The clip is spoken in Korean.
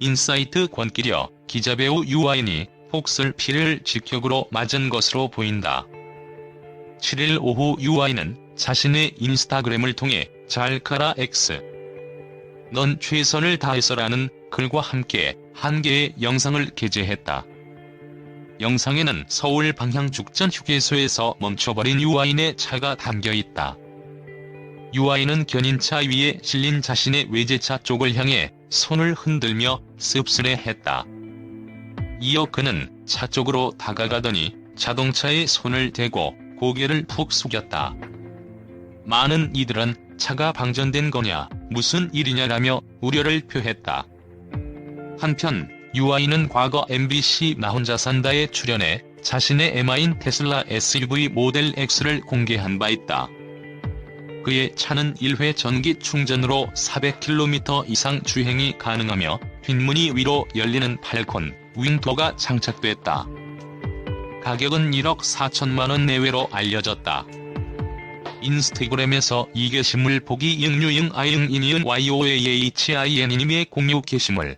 인사이트 권기려 기자배우 유아인이 폭설 피해를 직격으로 맞은 것으로 보인다. 7일 오후 유아인은 자신의 인스타그램을 통해 잘 가라 X. 넌 최선을 다해서라는 글과 함께 한 개의 영상을 게재했다. 영상에는 서울 방향 죽전 휴게소에서 멈춰버린 유아인의 차가 담겨 있다. 유아인은 견인차 위에 실린 자신의 외제차 쪽을 향해 손을 흔들며 씁쓸해 했다. 이어 그는 차 쪽으로 다가가더니 자동차에 손을 대고 고개를 푹 숙였다. 많은 이들은 차가 방전된 거냐, 무슨 일이냐라며 우려를 표했다. 한편 유아인은 과거 MBC 나 혼자 산다에 출연해 자신의 에마인 테슬라 SUV 모델 X를 공개한 바 있다. 그의 차는 1회 전기 충전으로 400km 이상 주행이 가능하며 뒷문이 위로 열리는 팔콘 윈도가 장착됐다. 가격은 1억 4천만 원 내외로 알려졌다. 인스타그램에서 이 게시물 보기 영유영 아이응 인이은 YOAHIN님의 공유 게시물